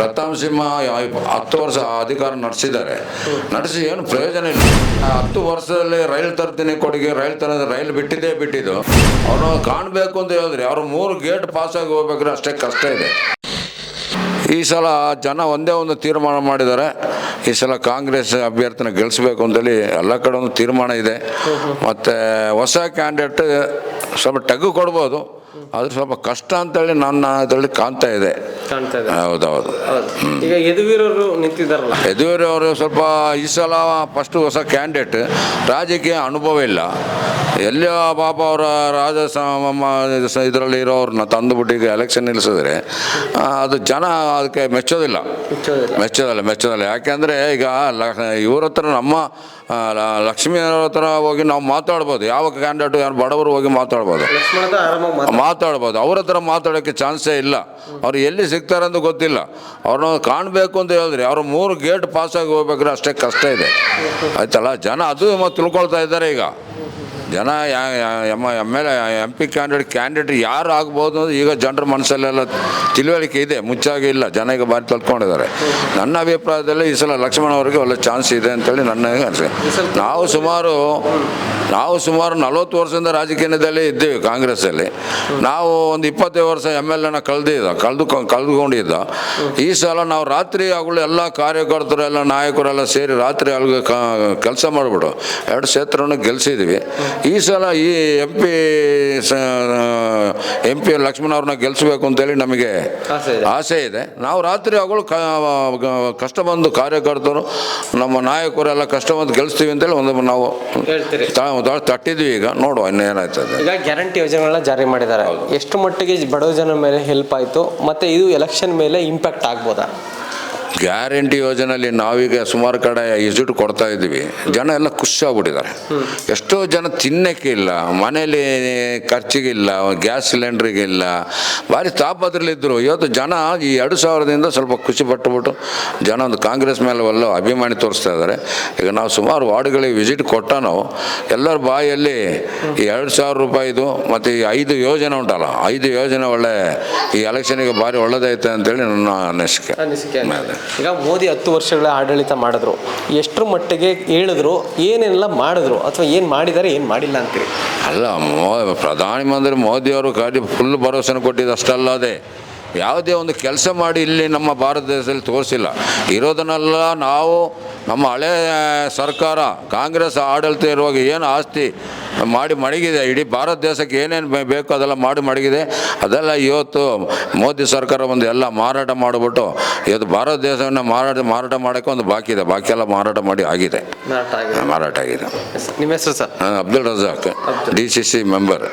ಪ್ರತಾಪ್ ಸಿಂಹ ಹತ್ತು ವರ್ಷ ಅಧಿಕಾರ ನಡೆಸಿದ್ದಾರೆ. ನಡೆಸಿ ಏನು ಪ್ರಯೋಜನ ಇಲ್ಲ. ಹತ್ತು ವರ್ಷದಲ್ಲಿ ರೈಲ್ ತರ್ತೀನಿ ಕೊಡುಗೆ, ರೈಲ್ ತರ ರೈಲ್ ಬಿಟ್ಟಿದ್ದೇ ಬಿಟ್ಟಿದ್ದು. ಅವನು ಕಾಣಬೇಕು ಅಂತ ಹೇಳಿದ್ರೆ ಅವ್ರು ಮೂರು ಗೇಟ್ ಪಾಸಾಗಿ ಹೋಗ್ಬೇಕಾದ್ರೆ ಅಷ್ಟೇ ಕಷ್ಟ ಇದೆ. ಈ ಸಲ ಜನ ಒಂದೇ ಒಂದು ತೀರ್ಮಾನ ಮಾಡಿದ್ದಾರೆ. ಈ ಸಲ ಕಾಂಗ್ರೆಸ್ ಅಭ್ಯರ್ಥಿನ ಗೆಲ್ಲಿಸಬೇಕು ಅಂತೇಳಿ ಎಲ್ಲ ಕಡೆ ಒಂದು ತೀರ್ಮಾನ ಇದೆ. ಮತ್ತು ಹೊಸ ಕ್ಯಾಂಡಿಡೇಟ್ ಸ್ವಲ್ಪ ಟಗ್ಗು ಕೊಡ್ಬೋದು. ಆದ್ರೆ ಸ್ವಲ್ಪ ಕಷ್ಟ ಅಂತೇಳಿ ನನ್ನ ಇದರಲ್ಲಿ ಕಾಣ್ತಾ ಇದೆ. ಕಾಣ್ತಾ ಇದೆ. ಹೌದೌದು. ಹೌದು. ಈಗ ಯದುವೀರವರು ನಿಂತಿದ್ದಾರಲ್ಲ? ಯದುವೀರ್ ಅವರು ಸ್ವಲ್ಪ ಈ ಸಲ ಫಸ್ಟ್ ಹೊಸ ಕ್ಯಾಂಡಿಡೇಟ್ ರಾಜಕೀಯ ಅನುಭವ ಇಲ್ಲ. ಎಲ್ಲಿ ಪಾಪ ಅವರ ರಾಜ ಇದರಲ್ಲಿ ಇರೋರನ್ನ ತಂದುಬಿಟ್ಟು ಈಗ ಎಲೆಕ್ಷನ್ ನಿಲ್ಲಿಸಿದ್ರೆ ಅದು ಜನ ಅದಕ್ಕೆ ಮೆಚ್ಚೋದಿಲ್ಲ. ಮೆಚ್ಚೋದಲ್ಲ. ಮೆಚ್ಚೋದಿಲ್ಲ ಯಾಕೆಂದರೆ ಈಗ ಇವ್ರ ಹತ್ರ ನಮ್ಮ ಲಕ್ಷ್ಮೀ ಹತ್ರ ಹೋಗಿ ನಾವು ಮಾತಾಡ್ಬೋದು. ಯಾವ ಕ್ಯಾಂಡಿಡೇಟು ಯಾರು ಬಡವರು ಹೋಗಿ ಮಾತಾಡ್ಬೋದು. ಮಾತಾಡ್ಬೋದು. ಅವ್ರ ಹತ್ರ ಮಾತಾಡೋಕ್ಕೆ ಚಾನ್ಸೇ ಇಲ್ಲ. ಅವ್ರು ಎಲ್ಲಿ ಸಿಗ್ತಾರಂತ ಗೊತ್ತಿಲ್ಲ. ಅವ್ರನ್ನ ಕಾಣಬೇಕು ಅಂತ ಹೇಳಿದ್ರೆ ಅವ್ರು ಮೂರು ಗೇಟ್ ಪಾಸಾಗಿ ಹೋಗ್ಬೇಕಾದ್ರೆ ಅಷ್ಟೇ ಕಷ್ಟ ಇದೆ. ಆಯ್ತಲ್ಲ? ಜನ ಅದು ತಿಳ್ಕೊಳ್ತಾ ಇದ್ದಾರೆ ಈಗ. ಜನ M M L A M P candidate candidate ಯಾರು ಆಗ್ಬೋದು ಅಂತ ಈಗ ಜನರ ಮನಸ್ಸಲ್ಲೆಲ್ಲ ತಿಳುವಳಿಕೆ ಇದೆ. ಮುಚ್ಚಾಗಿ ಇಲ್ಲ. ಜನ ಈಗ ಬಾರಿ ತಲ್ಕೊಂಡಿದ್ದಾರೆ ನನ್ನ ಅಭಿಪ್ರಾಯದಲ್ಲಿ ಈ ಸಲ ಲಕ್ಷ್ಮಣ ಅವರಿಗೆ ಒಳ್ಳೆ ಚಾನ್ಸ್ ಇದೆ ಅಂತೇಳಿ ನನ್ನ ಅನಿಸಿಕೆ. ನಾವು ಸುಮಾರು ನಾವು ಸುಮಾರು ನಲವತ್ತು ವರ್ಷದಿಂದ ರಾಜಕೀಯದಲ್ಲೇ ಇದ್ದೀವಿ ಕಾಂಗ್ರೆಸ್ಸಲ್ಲಿ. ನಾವು ಒಂದು ಇಪ್ಪತ್ತೈದು ವರ್ಷ ಎಂ ಎಲ್ ಎನ ಕಳೆದಿದ್ದ, ಕಳೆದು ಕಳೆದುಕೊಂಡಿದ್ದ. ಈ ಸಲ ನಾವು ರಾತ್ರಿ ಆಗಲು ಎಲ್ಲ ಕಾರ್ಯಕರ್ತರು, ಎಲ್ಲ ನಾಯಕರೆಲ್ಲ ಸೇರಿ ರಾತ್ರಿ ಅಲ್ಲಿಗೆ ಕೆಲಸ ಮಾಡಿಬಿಡು ಎರಡು ಕ್ಷೇತ್ರವನ್ನು ಗೆಲ್ಲಿಸಿದ್ವಿ ಈ ಸಲ ಈ M P M P Lakshman ಅವ್ರನ್ನ ಗೆಲ್ಲಿಸಬೇಕು ಅಂತೇಳಿ ನಮಗೆ ಆಸೆ ಇದೆ. ನಾವು ರಾತ್ರಿ ಕ ಕಷ್ಟ ಬಂದು ಕಾರ್ಯಕರ್ತರು ನಮ್ಮ ನಾಯಕರೆಲ್ಲ ಕಷ್ಟ ಬಂದು ಗೆಲ್ಲಿಸ್ತೀವಿ ಅಂತೇಳಿ ಒಂದು ನಾವು ತಟ್ಟಿದ್ವಿ ಈಗ. ನೋಡುವ ಇನ್ನು ಏನಾಯ್ತದೆ. ಈಗ ಗ್ಯಾರಂಟಿ ಯೋಜನೆಗಳನ್ನ ಜಾರಿ ಮಾಡಿದ್ದಾರೆ. ಎಷ್ಟು ಮಟ್ಟಿಗೆ ಬಡವ ಜನ ಮೇಲೆ ಹೆಲ್ಪ್ ಆಯಿತು ಮತ್ತೆ ಇದು ಎಲೆಕ್ಷನ್ ಮೇಲೆ ಇಂಪ್ಯಾಕ್ಟ್ ಆಗ್ಬೋದಾ? ಗ್ಯಾರಂಟಿ ಯೋಜನೆಯಲ್ಲಿ ನಾವೀಗ ಸುಮಾರು ಕಡೆ ವಿಸಿಟ್ ಕೊಡ್ತಾ ಇದ್ದೀವಿ. ಜನ ಎಲ್ಲ ಖುಷಿಯಾಗ್ಬಿಟ್ಟಿದ್ದಾರೆ. ಎಷ್ಟೋ ಜನ ತಿನ್ನಕ್ಕೆ ಇಲ್ಲ ಮನೇಲಿ ಖರ್ಚಿಗಿಲ್ಲ ಗ್ಯಾಸ್ ಸಿಲಿಂಡ್ರಿಗಿಲ್ಲ ಭಾರಿ ತಾಪದ್ರಲ್ಲಿದ್ದರು ಇವತ್ತು ಜನ ಈ ಎರಡು ಸಾವಿರದಿಂದ ಸ್ವಲ್ಪ ಖುಷಿ ಪಟ್ಟುಬಿಟ್ಟು ಜನ ಒಂದು ಕಾಂಗ್ರೆಸ್ ಮೇಲೆ ಒಲ್ಲ ಅಭಿಮಾನಿ ತೋರಿಸ್ತಾ ಇದ್ದಾರೆ. ಈಗ ನಾವು ಸುಮಾರು ವಾರ್ಡ್ಗಳಿಗೆ ವಿಸಿಟ್ ಕೊಟ್ಟ ನಾವು ಎಲ್ಲರ ಬಾಯಲ್ಲಿ ಈ ಎರಡು ಸಾವಿರ ರೂಪಾಯಿದು ಮತ್ತು ಈ ಐದು ಯೋಜನೆ ಉಂಟಲ್ಲ ಐದು ಯೋಜನೆ ಒಳ್ಳೆ ಈ ಎಲೆಕ್ಷನಿಗೆ ಭಾರಿ ಒಳ್ಳೆದೈತೆ ಅಂತೇಳಿ ನನ್ನ ಅನಿಸಿಕೆ. ಅನಿಸಿಕೆ. ಈಗ ಮೋದಿ ಹತ್ತು ವರ್ಷಗಳ ಆಡಳಿತ ಮಾಡಿದ್ರು. ಎಷ್ಟರ ಮಟ್ಟಿಗೆ ಹೇಳಿದ್ರು, ಏನೆಲ್ಲ ಮಾಡಿದ್ರು, ಅಥವಾ ಏನು ಮಾಡಿದ್ದಾರೆ ಏನು ಮಾಡಿಲ್ಲ ಅಂತೀರಿ? ಅಲ್ಲ, ಮೋ, ಪ್ರಧಾನಿ ಮಂತ್ರಿ ಮೋದಿಯವರು ಕಾಡಿ ಫುಲ್ ಭರವಸೆ ಕೊಟ್ಟಿದ್ದು ಅಷ್ಟಲ್ಲದೆ ಯಾವುದೇ ಒಂದು ಕೆಲಸ ಮಾಡಿ ಇಲ್ಲಿ ನಮ್ಮ ಭಾರತ ದೇಶದಲ್ಲಿ ತೋರಿಸಿಲ್ಲ. ಇರೋದನ್ನೆಲ್ಲ ನಾವು ನಮ್ಮ ಹಳೆ ಸರ್ಕಾರ ಕಾಂಗ್ರೆಸ್ ಆಡಳಿತ ಇರುವಾಗ ಏನು ಆಸ್ತಿ ಮಾಡಿ ಮಡಗಿದೆ ಇಡೀ ಭಾರತ ದೇಶಕ್ಕೆ ಏನೇನು ಬೇಕೋ ಅದೆಲ್ಲ ಮಾಡಿ ಮಡಗಿದೆ. ಅದೆಲ್ಲ ಇವತ್ತು ಮೋದಿ ಸರ್ಕಾರ ಒಂದು ಎಲ್ಲ ಮಾರಾಟ ಮಾಡಿಬಿಟ್ಟು ಇವತ್ತು ಭಾರತ ದೇಶವನ್ನು ಮಾರಾಟ ಮಾರಾಟ ಮಾಡೋಕ್ಕೆ ಒಂದು ಬಾಕಿ ಇದೆ. ಬಾಕಿ ಎಲ್ಲ ಮಾರಾಟ ಮಾಡಿ ಆಗಿದೆ. ಮಾರಾಟ ಆಗಿದೆ. ನಿಮ್ಮ ಹೆಸರು sir? Abdul Razak D C C member.